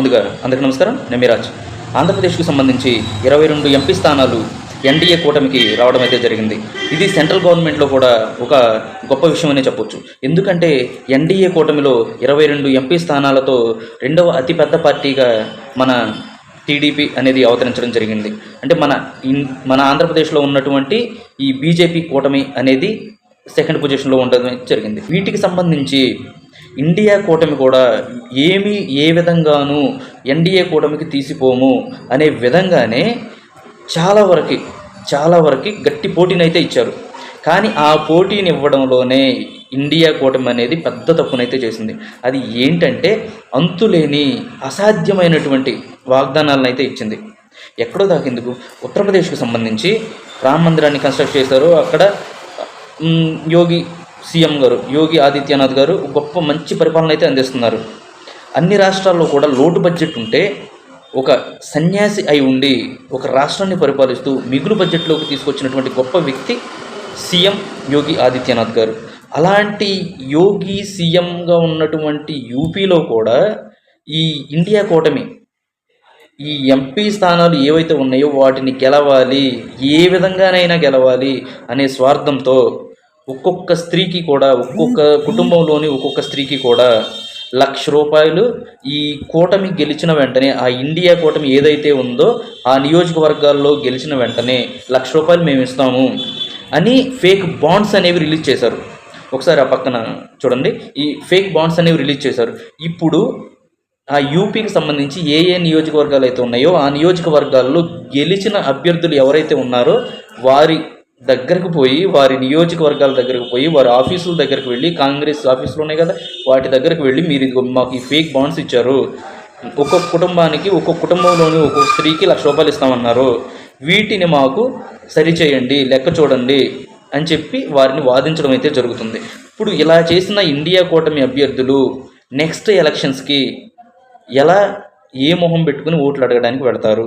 ముందుగా అందరికీ నమస్కారం. నేను మిరాజ్ ఆంధ్రప్రదేశ్కు సంబంధించి ఇరవై రెండు ఎంపీ స్థానాలు ఎన్డీఏ కూటమికి రావడం అయితే జరిగింది. ఇది సెంట్రల్ గవర్నమెంట్లో కూడా ఒక గొప్ప విషయం అనే చెప్పొచ్చు. ఎందుకంటే ఎన్డీఏ కూటమిలో ఇరవై రెండు ఎంపీ స్థానాలతో రెండవ అతిపెద్ద పార్టీగా మన టీడీపీ అనేది అవతరించడం జరిగింది. అంటే మన ఇన్ మన ఆంధ్రప్రదేశ్లో ఉన్నటువంటి ఈ బీజేపీ కూటమి అనేది సెకండ్ పొజిషన్లో ఉండడం జరిగింది. వీటికి సంబంధించి ఇండియా కూటమి కూడా ఏమి ఏ విధంగానూ ఎన్డీఏ కూటమికి తీసిపోము అనే విధంగానే చాలా వరకు చాలా వరకు గట్టి పోటీనైతే ఇచ్చారు. కానీ ఆ పోటీని ఇవ్వడంలోనే ఇండియా కూటమి అనేది పెద్ద తప్పునైతే చేసింది. అది ఏంటంటే అంతులేని అసాధ్యమైనటువంటి వాగ్దానాలను అయితే ఇచ్చింది. ఎక్కడో దాకెందుకు ఉత్తరప్రదేశ్కు సంబంధించి రామ మందిరాన్ని కన్స్ట్రక్ట్ చేశారు. అక్కడ యోగి సీఎం గారు యోగి ఆదిత్యనాథ్ గారు గొప్ప మంచి పరిపాలన అయితే అందిస్తున్నారు. అన్ని రాష్ట్రాల్లో కూడా లోటు బడ్జెట్ ఉంటే ఒక సన్యాసి అయి ఉండి ఒక రాష్ట్రాన్ని పరిపాలిస్తూ మిగులు బడ్జెట్లోకి తీసుకొచ్చినటువంటి గొప్ప వ్యక్తి సీఎం యోగి ఆదిత్యనాథ్ గారు. అలాంటి యోగి సీఎంగా ఉన్నటువంటి యూపీలో కూడా ఈ ఇండియా కూటమి ఈ ఎంపీ స్థానాలు ఏవైతే ఉన్నాయో వాటిని గెలవాలి ఏ విధంగానైనా గెలవాలి అనే స్వార్థంతో ఒక్కొక్క స్త్రీకి కూడా ఒక్కొక్క కుటుంబంలోని ఒక్కొక్క స్త్రీకి కూడా లక్ష రూపాయలు ఈ కూటమి గెలిచిన వెంటనే ఆ ఇండియా కూటమి ఏదైతే ఉందో ఆ నియోజకవర్గాల్లో గెలిచిన వెంటనే లక్ష రూపాయలు మేము ఇస్తాము అని ఫేక్ బాండ్స్ అనేవి రిలీజ్ చేశారు. ఒకసారి ఆ పక్కన చూడండి. ఈ ఫేక్ బాండ్స్ అనేవి రిలీజ్ చేశారు. ఇప్పుడు ఆ యూపీకి సంబంధించి ఏ ఏ నియోజకవర్గాలు అయితే ఉన్నాయో ఆ నియోజకవర్గాల్లో గెలిచిన అభ్యర్థులు ఎవరైతే ఉన్నారో వారి దగ్గరకు పోయి వారి నియోజకవర్గాల దగ్గరకు పోయి వారి ఆఫీసుల దగ్గరకు వెళ్ళి కాంగ్రెస్ ఆఫీసులు ఉన్నాయి కదా వాటి దగ్గరకు వెళ్ళి మీరు ఇది మాకు ఈ ఫేక్ బాండ్స్ ఇచ్చారు. ఒక్కొక్క కుటుంబానికి ఒక్కొక్క కుటుంబంలోని ఒక్కొక్క స్త్రీకి లక్ష రూపాయలు ఇస్తామన్నారు. వీటిని మాకు సరిచేయండి లెక్క చూడండి అని చెప్పి వారిని వాదించడం అయితే జరుగుతుంది. ఇప్పుడు ఇలా చేసిన ఇండియా కూటమి అభ్యర్థులు నెక్స్ట్ ఎలక్షన్స్కి ఎలా ఏ మొహం పెట్టుకుని ఓట్లు అడగడానికి పెడతారు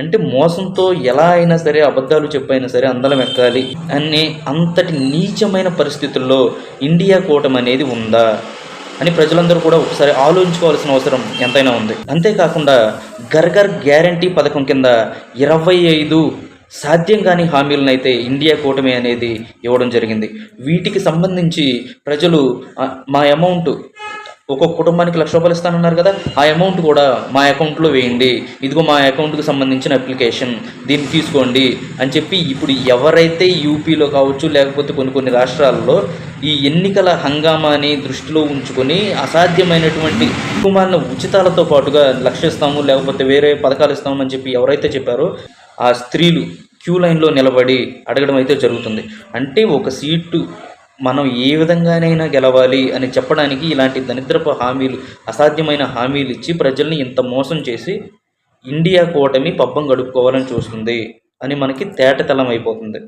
అంటే మోసంతో ఎలా అయినా సరే అబద్ధాలు చెప్పైనా సరే అందలం ఎక్కాలి అనే అంతటి నీచమైన పరిస్థితుల్లో ఇండియా కూటమి అనేది ఉందా అని ప్రజలందరూ కూడా ఒకసారి ఆలోచించుకోవాల్సిన అవసరం ఎంతైనా ఉంది. అంతేకాకుండా గర్గర్ గ్యారంటీ పథకం కింద ఇరవై ఐదు సాధ్యం కాని హామీలను అయితే ఇండియా కూటమి అనేది ఇవ్వడం జరిగింది. వీటికి సంబంధించి ప్రజలు మా అమౌంట్ ఒక్కొక్క కుటుంబానికి లక్ష రూపాయలు ఇస్తానన్నారు కదా ఆ అమౌంట్ కూడా మా అకౌంట్లో వేయండి. ఇదిగో మా అకౌంట్కి సంబంధించిన అప్లికేషన్ దీన్ని తీసుకోండి అని చెప్పి ఇప్పుడు ఎవరైతే యూపీలో కావచ్చు లేకపోతే కొన్ని కొన్ని రాష్ట్రాల్లో ఈ ఎన్నికల హంగామాని దృష్టిలో ఉంచుకొని అసాధ్యమైనటువంటి కుమారుల ఉచితాలతో పాటుగా లక్ష ఇస్తాము లేకపోతే వేరే పథకాలు ఇస్తాము అని చెప్పి ఎవరైతే చెప్పారో ఆ స్త్రీలు క్యూ లైన్లో నిలబడి అడగడం అయితే జరుగుతుంది. అంటే ఒక సీటు మనం ఏ విధంగానైనా గెలవాలి అని చెప్పడానికి ఇలాంటి దరిద్రపు హామీలు అసాధ్యమైన హామీలు ఇచ్చి ప్రజల్ని ఇంత మోసం చేసి ఇండియా కూటమి పబ్బం గడుపుకోవాలని చూస్తుంది అని మనకి తేటతలం అయిపోతుంది.